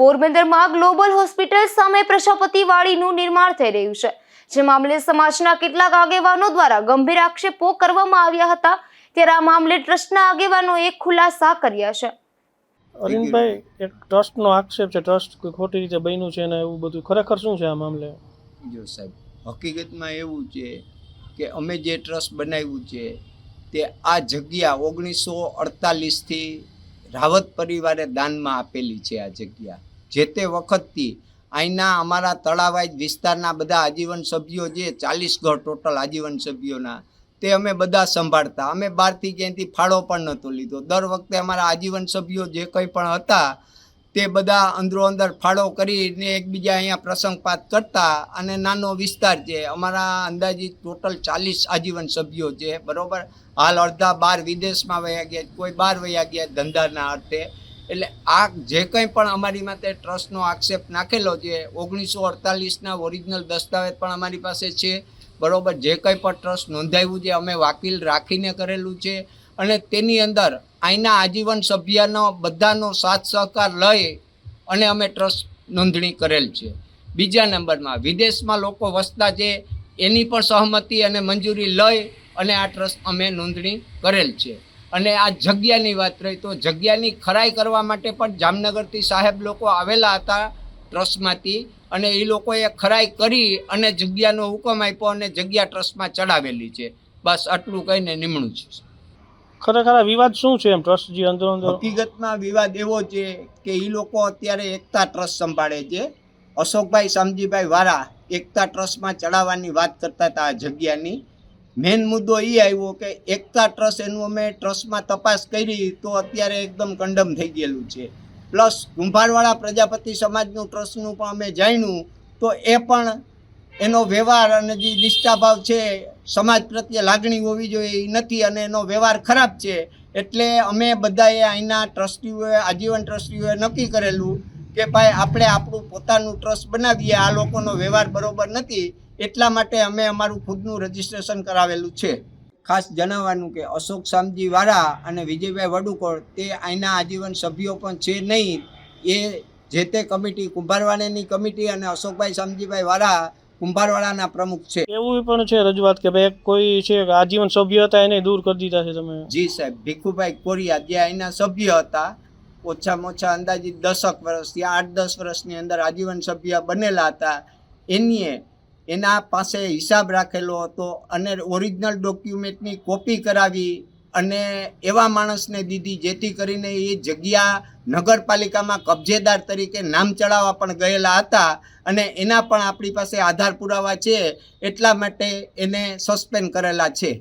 પોરબંદરમાં global hospital સામે પ્રજાપતિ વાડીનું નિર્માણ થઈ રહ્યું છે. જે મામલે સમાજના કેટલાક આગેવાનો દ્વારા ગંભીર આક્ષેપો કરવામાં આવ્યા હતા. ત્યારે આ મામલે ટ્રસ્ટના આગેવાનોએ ખુલાસા કર્યા છે. અરવિંદભાઈ એક ટ્રસ્ટનો આક્ષેપ છે ટ્રસ્ટ કોઈ ખોટી રીતે બન્યું છે ને એવું બધું ખરેખર શું છે આ મામલે? જો સાહેબ હકીકતમાં એવું છે કે અમે જે ટ્રસ્ટ બનાવ્યું છે તે આ જગ્યા ઓગણીસો અડતાલીસથી રાવત પરિવારે દાનમાં આપેલી છે આ જગ્યા. જે તે વખતથી અહીંના અમારા તળાવાઈ વિસ્તારના બધા આજીવન સભ્યો જે ચાલીસ ઘર ટોટલ આજીવન સભ્યોના, તે અમે બધા સંભાળતા. અમે બહારથી ક્યાંયથી ફાળો પણ નહોતો લીધો. દર વખતે અમારા આજીવન સભ્યો જે કંઈ પણ હતા, તે બધા અંદરો અંદર ફાળો કરીને એકબીજા અહીંયા પ્રસંગપાત કરતા અને નાનો વિસ્તાર છે અમારા અંદાજિત ટોટલ ચાલીસ આજીવન સભ્યો છે બરાબર? હાલ અડધા બાર વિદેશમાં વયા ગયા, કોઈ બાર વયા ગયા ધંધાના અર્થે. એટલે આ જે કંઈ પણ અમારી માટે ટ્રસ્ટનો આક્ષેપ નાખેલો છે, ઓગણીસો અડતાલીસના ઓરિજિનલ દસ્તાવેજ પણ અમારી પાસે છે. બરોબર, જે કંઈ પણ ટ્રસ્ટ નોંધાવ્યું છે, અમે વાકીલ રાખીને કરેલું છે. અને તેની અંદર અહીંના આજીવન સભ્યનો બધાનો સાથ સહકાર લઈ અને અમે ટ્રસ્ટ નોંધણી કરેલ છે. બીજા નંબરમાં, વિદેશમાં લોકો વસતા છે, એની પણ સહમતિ અને મંજૂરી લઈ અને આ ટ્રસ્ટ અમે નોંધણી કરેલ છે. અને આ જગ્યાની વાત રહી તો જગ્યાની ખરાઈ કરવા માટે પણ જામનગરથી સાહેબ લોકો આવેલા હતા ટ્રસ્ટમાંથી અને એ લોકોએ ખરાઈ કરી અને જગ્યાનો હુકમ આપ્યો અને જગ્યા ટ્રસ્ટમાં ચડાવેલી છે. બસ આટલું કહીને નિમણું છે. ખરેખર આ વિવાદ શું છે એમ ટ્રસ્ટ જે અંદર અંદર? હકીકતમાં વિવાદ એવો છે કે એ લોકો અત્યારે એકતા ટ્રસ્ટ સંભાળે છે. અશોકભાઈ સમજીભાઈ વારા એકતા ટ્રસ્ટમાં ચડાવવાની વાત કરતા હતા આ જગ્યાની. મેન મુદ્દો એ આવ્યો કે એકતા ટ્રસ્ટ એનું અમે ટ્રસ્ટમાં તપાસ કરી તો અત્યારે એકદમ કંડમ થઈ ગયેલું છે. પ્લસ કુંભારવાળા પ્રજાપતિ સમાજનું ટ્રસ્ટનું પણ અમે જાણ્યું તો એ પણ એનો વ્યવહાર અને જે નિષ્ઠાભાવ છે, સમાજ પ્રત્યે લાગણી હોવી જોઈએ એ નથી અને એનો વ્યવહાર ખરાબ છે. એટલે અમે બધાએ અહીંના ટ્રસ્ટીઓએ, આજીવન ટ્રસ્ટીઓએ નક્કી કરેલું કે ભાઈ આપણે આપણું પોતાનું ટ્રસ્ટ બનાવીએ, આ લોકોનો વ્યવહાર બરોબર નથી. એટલા માટે અમે અમારું ખુદનું રજીસ્ટ્રેશન કરાવેલું છે. ખાસ જણાવવાનું કે અશોક શામજી વાળા અને વિજયભાઈ વડુકોળ તે અહીંના આજીવન સભ્યો પણ છે નહીં. એ જે તે કમિટી કુંભારવાળાની કમિટી અને અશોકભાઈ સામજીભાઈ વાળા કુંભારવાળાના પ્રમુખ છે. એવું પણ છે રજૂઆત કે ભાઈ કોઈ છે આજીવન સભ્ય હતા એને દૂર કરી દીધા છે તમે? જી સાહેબ ભીખુભાઈ કોરિયા જે અહીંના સભ્ય હતા ઓછામાં ઓછા અંદાજિત દસક વર્ષથી આઠ દસ વર્ષની અંદર આજીવન સભ્ય બનેલા હતા. એનીએ એના પાસે હિસાબ રાખેલો હતો અને ઓરિજિનલ ડોક્યુમેન્ટની કોપી કરાવી અને એવા માણસને દીધી જેથી કરીને એ જગ્યા નગરપાલિકામાં કબજેદાર તરીકે નામ ચડાવવા પણ ગયેલા હતા અને એના પણ આપણી પાસે આધાર પુરાવા છે એટલા માટે એને સસ્પેન્ડ કરેલા છે.